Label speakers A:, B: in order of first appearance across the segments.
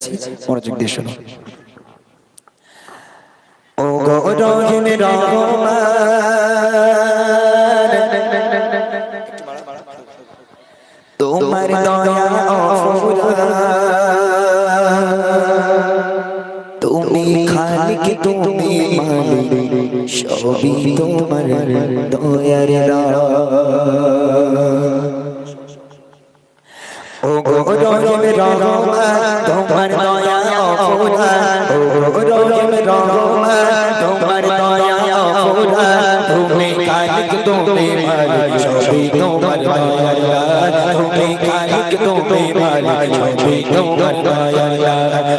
A: মনোযোগ দিয়ে শোনো। ও গো রহমান তোমার দয়া তুমি খালিক তুমি সবই তোমার দয়ার ও গো রহিম রহমান তোমার দয়া অফুরান ও গো রহিম রহমান তোমার দয়া অফুরান তুমি খালিক তুমি মালিক, সবই তোমার দয়ার তুমি খালিক তুমি মালিক, সবই তোমার দয়ার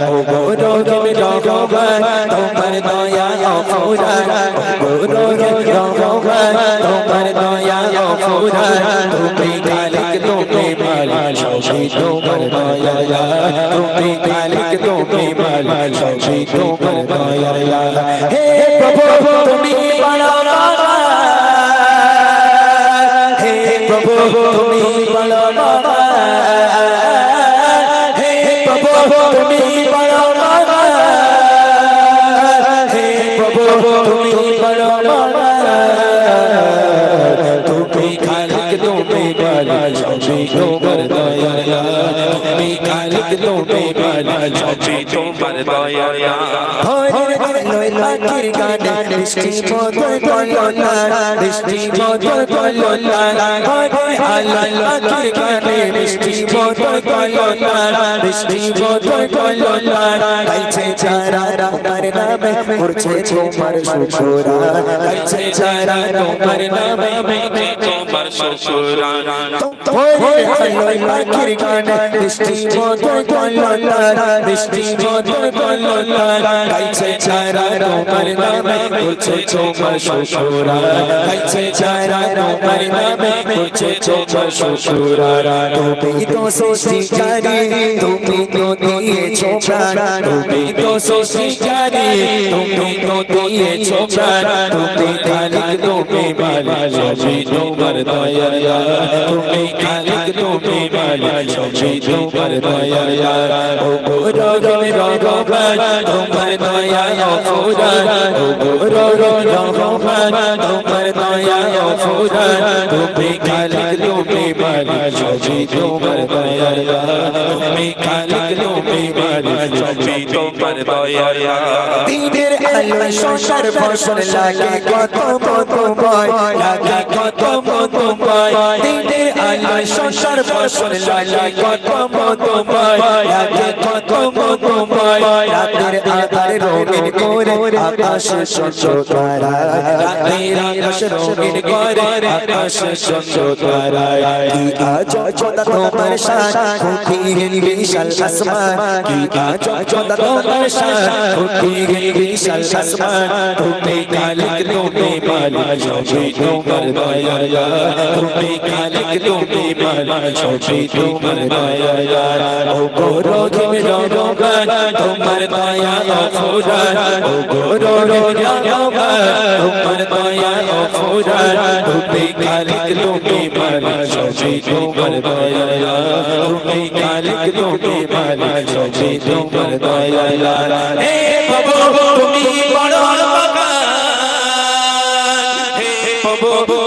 A: ও গো রহিম রহমান তোমার দয়া অফুরান ও গো রহিম রহমান তোমার দয়া অফুরান তুমি খালিক তুমি সবই তোমার দয়া তুমি খালিক তুমি মালিক সবই তোমার দয়া হে প্রভু তুমি তুমি মালিক সবই তোমার দয়া হরে লই পাখির গানে, বৃষ্টি মধুর কলনা বৃষ্টি মধুর কলনা হরে আল্লাহ পাখির গানে, বৃষ্টি মধুর কলনা বৃষ্টি মধুর কলনা গাইছে যারা তোমার নামে, করছে তোমার শুকরা। গাইছে যারা তোমার নামে
B: তোমার শ্বশুরান
A: হরে লই পাখির গানে বৃষ্টি মধুর কলনা বৃষ্টি মধুর কলনা গাইছে যারা তোমার নামে করছে তোমার শ্বশুরা শ্বশুরা তুমি তো সৃষ্টিকারী তুমি তো দিয়েছ প্রাণ তুমি তো সৃষ্টিকারী তুমি তো দিয়েছ প্রাণ তুমি খালিক তুমি মালিক সবই তোমার দয়া তুমি খালিক তুমি মালিক সবই তোমার দয়া ও গো রগম তোমার দয়া অফুরান ও গো রগম তোমার দয়া অফুরান তুমি খালিক তুমি মালিক সবই তোমার দয়া তুমি খালিক তুমি মালিক
B: তোমার দয়া
A: দিনের আলো সংসার ফসল লাগে কত কত ভয় লাগে কত দিনের আলো সংসার ফসল লাগে কত কত ভয় কত কত রাতের আধার রঙিন করে আকাশ শস্য তারা রাতের আকাশ রঙিন করে আকাশ শস্য তারা কি আজ চোদা তোমার শান খুঁটিহীন বিশাল আসমান। কি আজ চোদা তোমার শান খুঁটিহীন বিশাল আসমান। তুমি খালিক তুমি মালিক সবই তোমার দয়া তুমি খালিক তুমি মালিক সবই তোমার দয়া ও গো রহিম রহমান তোমার দয়া অফুরান ও গো রহিম রহমান তোমার দয়া অফুরান তুমি খালিক তুমি মালিক সবই তোমার দয়া তুমি খালিক তুমি মালিক সবই তোমার দয়া হে প্রভু তুমি বড় মহান হে প্রভু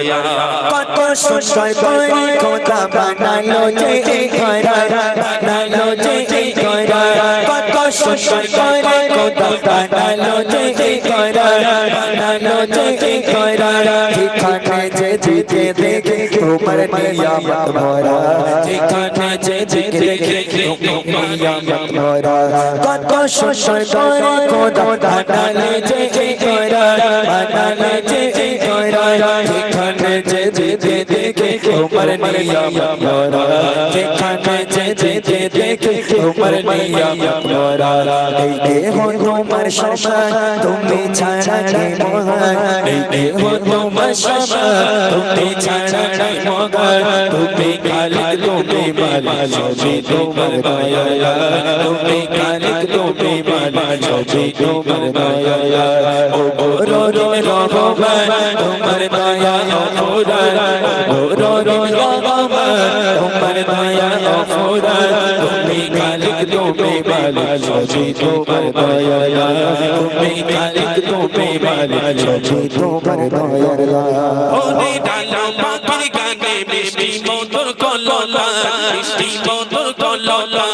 A: কত সুন্দর করে খোদা বানালো যে এই ঘরা, বানালো যে কত সুন্দর করে খোদা বানালো যে বানালো যে কত যে যে দেখে তোমার নিয়ামত ভরা যেখানে যে যে দেখে তোমার দেহ তোমার সমান তুমি ছাড়া কে মহান। দেহ তোমার সমান তুমি ছাড়া কে মহান। তুমি খালিক তুমি মালিক সবই তোমার দয়া তুমি খালিক তুমি মালিক সবই তোমার দয়া ও রো রো রহমান তোমার দয়া অফুরান। ও রো রো রহমান তোমার দয়া অফুরান। তুমি খালিক তুমি মালিক সবই তোমার দয়া তুমি খালিক তুমি মালিক সবই তোমার দয়া
B: ওরে ডালা পাখির গানে মিষ্টি মধুর কললা, মিষ্টি মধুর কললা।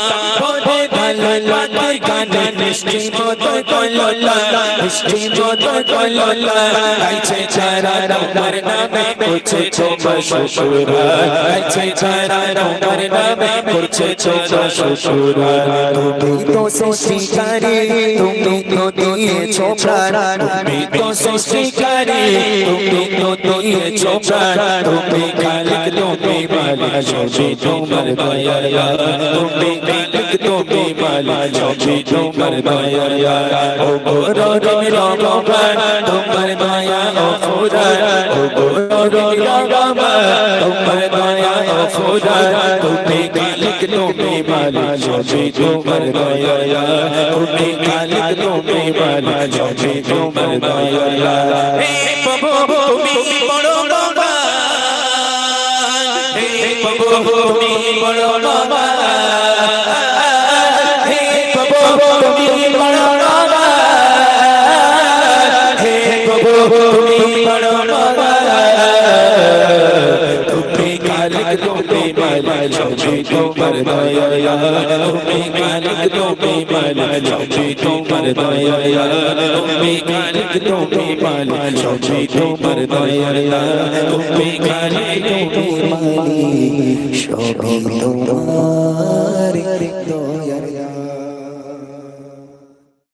A: ওরে গানে মিষ্টি মধুর কললা মিষ্টি মধুর কললা গাইছে ছাড়া তোমার নামে করছে ছোবা শ্বশুরা গাইছে ছাড়া তোমার নামে করছে ছোবা শ্বশুরা তুমি তো সৃষ্টিকারী তুমি তো দিয়েছ প্রাণ তুমি তো সৃষ্টিকারী তুমি তো দিয়েছ প্রাণ তুমি খালিক তুমি মালিক সবই তোমার দয়া তুমি খালিক তুমি মালিক সবই তোমার দয়া ও গোরো রহমান তোমার দয়া অফুরান ও গোরো রহমান তোমার দয়া অফুরান তুমি খালিক তুমি মালিক সবই তোমার দয়া তুমি খালিক তুমি মালিক সবই তোমার
B: প্রভু তুমি বড় বাবা তুমি
A: তুমি বড় বাবা তুমি খালিক তুমি মালিক সবই তোমার দয়া তুমি খালিক তুমি মালিক সবই তোমার দয়া তুমি খালিক তুমি মালিক সবই তোমার দয়া তুমি তুমি